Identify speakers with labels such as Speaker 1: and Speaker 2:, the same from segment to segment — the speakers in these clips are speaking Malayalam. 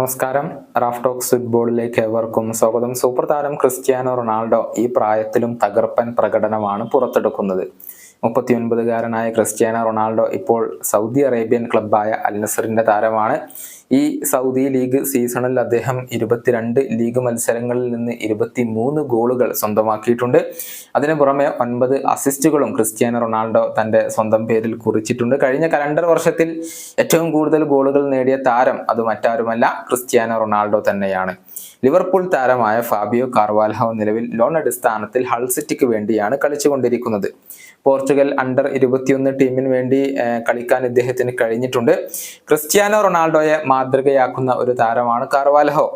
Speaker 1: നമസ്കാരം. റാഫ് ടോക്സ് ഫുട്ബോളിലേക്ക് ഏവർക്കും സ്വാഗതം. സൂപ്പർ താരം ക്രിസ്ത്യാനോ റൊണാൾഡോ ഈ പ്രായത്തിലും തകർപ്പൻ പ്രകടനമാണ് പുറത്തെടുക്കുന്നത്. മുപ്പത്തിയൊൻപതുകാരനായ ക്രിസ്ത്യാനോ റൊണാൾഡോ ഇപ്പോൾ സൗദി അറേബ്യൻ ക്ലബ്ബായ അൽ നസറിന്റെ താരമാണ്. ഈ സൗദി ലീഗ് സീസണിൽ അദ്ദേഹം ഇരുപത്തിരണ്ട് ലീഗ് മത്സരങ്ങളിൽ നിന്ന് ഇരുപത്തി മൂന്ന് ഗോളുകൾ സ്വന്തമാക്കിയിട്ടുണ്ട്. അതിനു പുറമെ ഒൻപത് അസിസ്റ്റുകളും ക്രിസ്ത്യാനോ റൊണാൾഡോ തന്റെ സ്വന്തം പേരിൽ കുറിച്ചിട്ടുണ്ട്. കഴിഞ്ഞ കലണ്ടർ വർഷത്തിൽ ഏറ്റവും കൂടുതൽ ഗോളുകൾ നേടിയ താരം അത് മറ്റാരുമല്ല ക്രിസ്ത്യാനോ റൊണാൾഡോ തന്നെയാണ്. ലിവർപൂൾ താരമായ ഫാബിയോ കാർവാൽഹോ നിലവിൽ ലോൺ അടിസ്ഥാനത്തിൽ ഹൾ സിറ്റിക്ക് വേണ്ടിയാണ് കളിച്ചുകൊണ്ടിരിക്കുന്നത്. പോർച്ചുഗൽ അണ്ടർ ഇരുപത്തിയൊന്ന് ടീമിന് വേണ്ടി കളിക്കാൻ ഇദ്ദേഹത്തിന് കഴിഞ്ഞിട്ടുണ്ട്. ക്രിസ്ത്യാനോ റൊണാൾഡോയെ മാതൃകയാക്കുന്ന ഒരു താരമാണ് കാർവാൽഹോ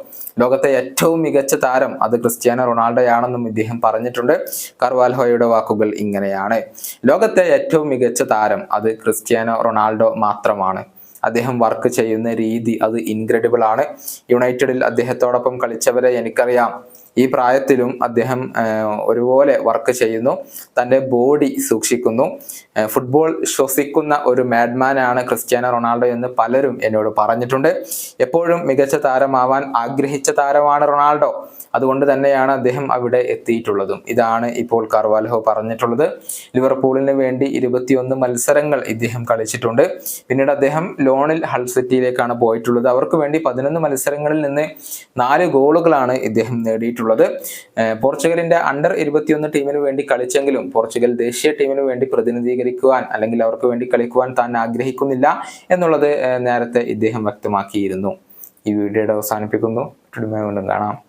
Speaker 1: ലോകത്തെ ഏറ്റവും മികച്ച താരം അത് ക്രിസ്ത്യാനോ റൊണാൾഡോയാണെന്നും ഇദ്ദേഹം പറഞ്ഞിട്ടുണ്ട്. കാർവാൽഹോയുടെ വാക്കുകൾ ഇങ്ങനെയാണ്. ലോകത്തെ ഏറ്റവും മികച്ച താരം അത് ക്രിസ്ത്യാനോ റൊണാൾഡോ മാത്രമാണ്. അദ്ദേഹം വർക്ക് ചെയ്യുന്ന രീതി അത് ഇൻക്രെഡിബിൾ ആണ്. യുണൈറ്റഡിൽ അദ്ദേഹത്തോടൊപ്പം കളിച്ചവരെ എനിക്കറിയാം. ഈ പ്രായത്തിലും അദ്ദേഹം ഒരുപോലെ വർക്ക് ചെയ്യുന്നു. തന്റെ ബോഡി സൂക്ഷിക്കുന്നു. ഫുട്ബോൾ ശ്വസിക്കുന്ന ഒരു മാഡ്മാനാണ് ക്രിസ്ത്യാനോ റൊണാൾഡോ എന്ന് പലരും എന്നോട് പറഞ്ഞിട്ടുണ്ട്. എപ്പോഴും മികച്ച താരമാവാൻ ആഗ്രഹിച്ച താരമാണ് റൊണാൾഡോ. അതുകൊണ്ട് തന്നെയാണ് അദ്ദേഹം അവിടെ എത്തിയിട്ടുള്ളതും. ഇതാണ് ഇപ്പോൾ കാർവാൽഹോ പറഞ്ഞിട്ടുള്ളത്. ലിവർപൂളിന് വേണ്ടി ഇരുപത്തിയൊന്ന് മത്സരങ്ങൾ ഇദ്ദേഹം കളിച്ചിട്ടുണ്ട്. പിന്നീട് അദ്ദേഹം ലോണിൽ ഹൾ സിറ്റിയിലേക്കാണ് പോയിട്ടുള്ളത്. അവർക്ക് വേണ്ടി പതിനൊന്ന് മത്സരങ്ങളിൽ നിന്ന് നാല് ഗോളുകളാണ് ഇദ്ദേഹം നേടിയിട്ടുള്ളത്. ഏഹ് പോർച്ചുഗലിന്റെ അണ്ടർ ഇരുപത്തിയൊന്ന് ടീമിന് വേണ്ടി കളിച്ചെങ്കിലും പോർച്ചുഗൽ ദേശീയ ടീമിന് വേണ്ടി പ്രതിനിധീകരിക്കുവാൻ അല്ലെങ്കിൽ അവർക്ക് വേണ്ടി കളിക്കുവാൻ താൻ ആഗ്രഹിക്കുന്നില്ല എന്നുള്ളത് നേരത്തെ ഇദ്ദേഹം വ്യക്തമാക്കിയിരുന്നു. ഈ വീഡിയോയുടെ അവസാനിപ്പിക്കുന്നു. കാണാം.